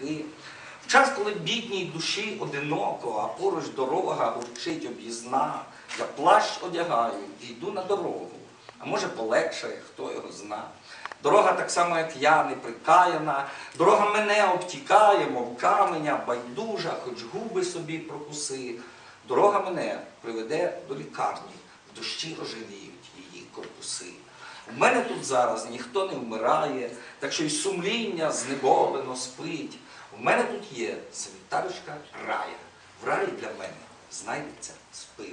думки. В час, коли бідній душі одиноко, а поруч дорога гурчить об'їзна, я плащ одягаю і йду на дорогу. А може полегшає, хто його зна. Дорога так само, як я, неприкаяна, дорога мене обтікає, мов каменя, байдужа, хоч губи собі прокуси. Дорога мене приведе до лікарні, в дощі рожевіють її корпуси. У мене тут зараз ніхто не вмирає, так що й сумління знеболено спить. У мене тут є санітарочка рая. В раї для мене знайдеться спирт.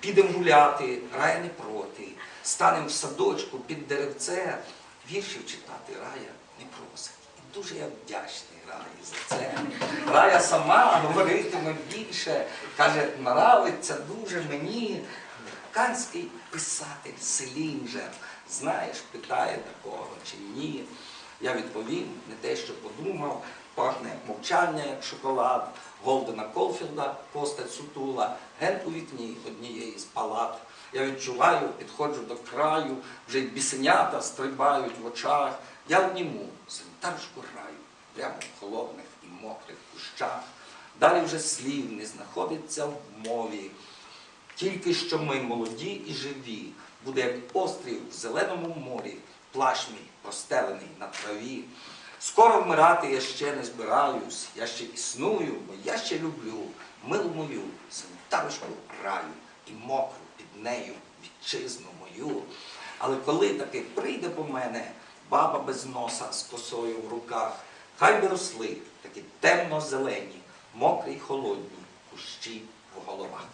Підемо гуляти, рая не проти. Станемо в садочку під деревце. Віршів читати рая не просить. І дуже я вдячний раї за це. Рая сама говоритиме більше, каже, нравиться дуже мені. Американський писатель Селінджер. Знаєш, питає такого чи ні. Я відповім не те, що подумав, пахне мовчання, як шоколад, Голдена Колфілда, постать сутула, ген у вікні однієї з палат. Я відчуваю, підходжу до краю, вже й бісенята стрибають в очах. Я обніму санітарочку раю, прямо в холодних і мокрих кущах. Далі вже слів не знаходиться в мові. Тільки що ми молоді і живі, буде як острів в зеленому морі, плащ мій простелений на траві. Скоро вмирати я ще не збираюсь, я ще існую, бо я ще люблю милу мою санітарочку раю і мокру під нею вітчизну мою. Але коли таки прийде по мене баба без носа з косою в руках, хай би росли такі темно-зелені, мокрі й холодні кущі в головах.